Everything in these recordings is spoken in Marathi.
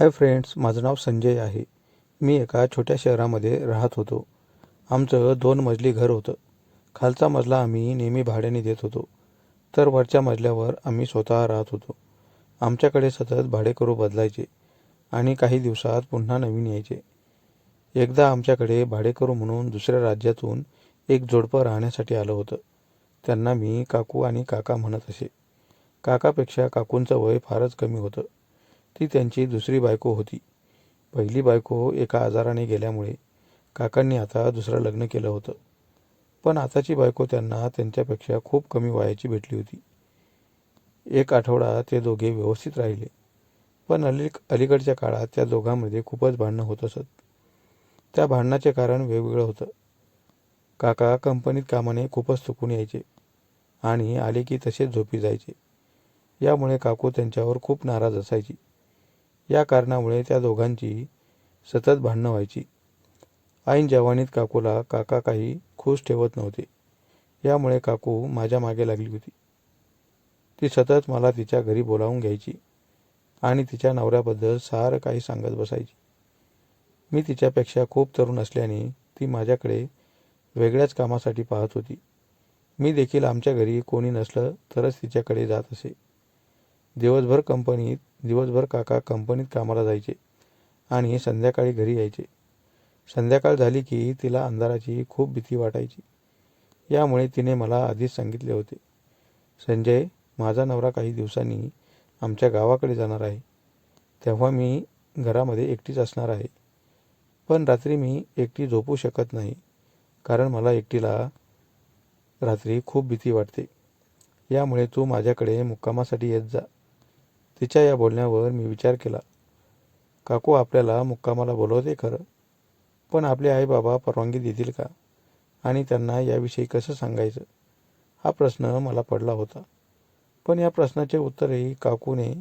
हाय फ्रेंड्स माझं नाव संजय आहे. मी एका छोट्या शहरामध्ये राहत होतो. आमचं दोन मजली घर होतं. खालचा मजला आम्ही नेहमी भाड्याने देत होतो. तर वरच्या मजल्यावर आम्ही स्वतः राहत होतो. आमच्याकडे सतत भाडेकरू बदलायचे आणि काही दिवसात पुन्हा नवीन यायचे. एकदा आमच्याकडे भाडेकरू म्हणून दुसऱ्या राज्यातून एक जोडपं राहण्यासाठी आलं होतं. त्यांना मी काकू आणि काका म्हणत असे. काकापेक्षा काकूंचं वय फारच कमी होतं. ती त्यांची दुसरी बायको होती. पहिली बायको एका आजाराने गेल्यामुळे काकांनी आता दुसरं लग्न केलं होतं. पण आताची बायको त्यांना त्यांच्यापेक्षा खूप कमी वयाची भेटली होती. एक आठवडा ते दोघे व्यवस्थित राहिले. पण अली अलीकडच्या काळात त्या दोघांमध्ये खूपच भांडणं होत असत. त्या भांडणाचे कारण वेगवेगळं होतं. काका कंपनीत कामाने खूपच चुकून यायचे आणि आले की तसेच झोपी जायचे. यामुळे काकू त्यांच्यावर खूप नाराज असायची. या कारणामुळे त्या दोघांची सतत भांडणं व्हायची. ऐन जवानीत काकूला काका काही खुश ठेवत नव्हते. यामुळे काकू माझ्या मागे लागली होती. ती सतत मला तिच्या घरी बोलावून घ्यायची आणि तिच्या नवऱ्याबद्दल सारं काही सांगत बसायची. मी तिच्यापेक्षा खूप तरुण असल्याने ती माझ्याकडे वेगळ्याच कामासाठी पाहत होती. मी देखील आमच्या घरी कोणी नसलं तरच तिच्याकडे जात असे. दिवसभर कंपनीत दिवसभर काका कंपनीत कामाला जायचे आणि संध्याकाळी घरी यायचे. संध्याकाळ झाली की तिला अंधाराची खूप भीती वाटायची. यामुळे तिने मला आधीच सांगितले होते संजय माझा नवरा काही दिवसांनी आमच्या गावाकडे जाणार आहे. तेव्हा मी घरामध्ये एकटीच असणार आहे. पण रात्री मी एकटी झोपू शकत नाही कारण मला एकटीला रात्री खूप भीती वाटते. यामुळे तू माझ्याकडे मुक्कामासाठी येत जा. तिच्या या बोलण्यावर मी विचार केला. काकू आपल्याला मुक्कामाला बोलवते खरं पण आपले आईबाबा परवानगी देतील का? आणि त्यांना याविषयी कसं सांगायचं? हा प्रश्न मला पडला होता. पण या प्रश्नाचे उत्तरही काकूने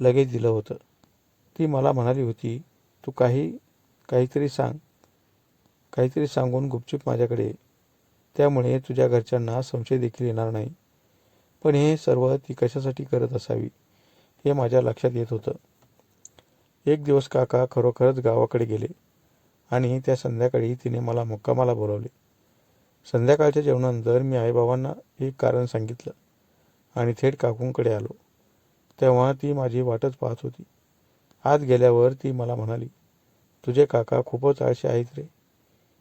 लगेच दिलं होतं. ती मला म्हणाली होती तू काही काहीतरी सांग. काहीतरी सांगून गुपचूप माझ्याकडे त्यामुळे तुझ्या घरच्यांना संशय देखील येणार नाही. पण हे सर्व ती कशासाठी करत असावी? हे माझ्या लक्षात येत होतं. एक दिवस काका खरोखरच गावाकडे गेले आणि त्या संध्याकाळी तिने मला मुक्कामाला बोलावले. संध्याकाळच्या जेवणानंतर मी आईबाबांना एक कारण सांगितलं आणि थेट काकूंकडे आलो. तेव्हा ती माझी वाटच पाहत होती. आत गेल्यावर ती मला म्हणाली तुझे काका खूपच आळशी आहेत रे.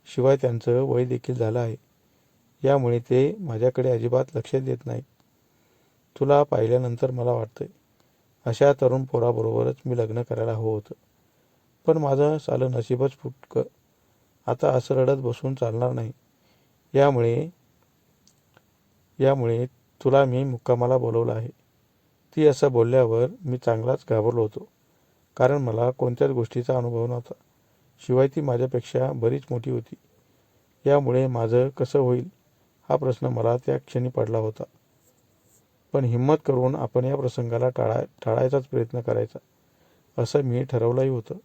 शिवाय त्यांचं वय देखील झालं आहे. यामुळे ते माझ्याकडे अजिबात लक्ष देत नाही तुला पाहिल्यानंतर मला वाटतंय. अशा तरुण पोराबरोबरच मी लग्न करायला हवं होतं. पण माझं सालं नशीबच फुटकं. आता असं रडत बसून चालणार नाही. यामुळे यामुळे तुला मी मुक्कामाला बोलवलं आहे. ती असं बोलल्यावर मी चांगलाच घाबरलो होतो. कारण मला कोणत्याच गोष्टीचा अनुभव नव्हता. शिवाय ती माझ्यापेक्षा बरीच मोठी होती. यामुळे माझं कसं होईल हा प्रश्न मला त्या क्षणी पडला होता. पण हिंमत करून आपण या प्रसंगाला टाळा टाळायचाच प्रयत्न करायचा असं मी ठरवलंही होतं.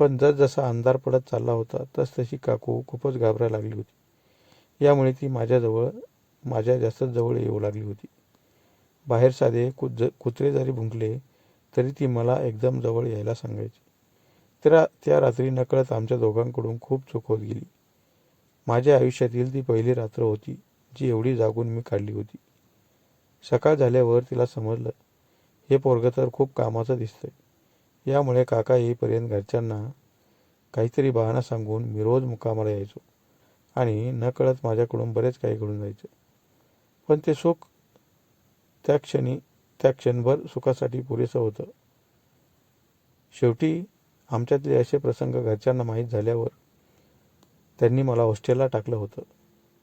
पण जसजसा अंधार पडत चालला होता तस तशी काकू खूपच घाबरायला लागली होती. यामुळे ती माझ्याजवळ माझ्या जास्त जवळ येऊ लागली होती. बाहेर साधे कुज कुत्रे जरी भुंकले तरी ती मला एकदम जवळ यायला सांगायची. त्या त्या रात्री नकळत आमच्या दोघांकडून खूप चूक होत गेली. माझ्या आयुष्यातील ती पहिली रात्र होती जी एवढी जागून मी काढली होती. सकाळ झाल्यावर तिला समजलं हे पोरगं तर खूप कामाचं दिसतंय. यामुळे काका येईपर्यंत घरच्यांना काहीतरी बहाणा सांगून मी रोज मुकामाला यायचो आणि नकळत माझ्याकडून बरेच काही घडून जायचं. पण ते सुख त्या क्षणी त्या क्षणभर सुखासाठी पुरेसं होतं. शेवटी आमच्यातले असे प्रसंग घरच्यांना माहीत झाल्यावर त्यांनी मला हॉस्टेलला टाकलं होतं.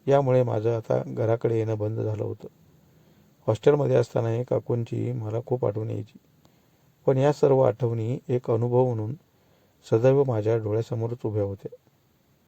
यामुळे माझं आता घराकडे येणं बंद झालं होतं. हॉस्टेलमध्ये असतानाही काकूंची मला खूप आठवण यायची. पण या सर्व आठवणी एक अनुभव म्हणून सदैव माझ्या डोळ्यासमोरच उभ्या होत्या.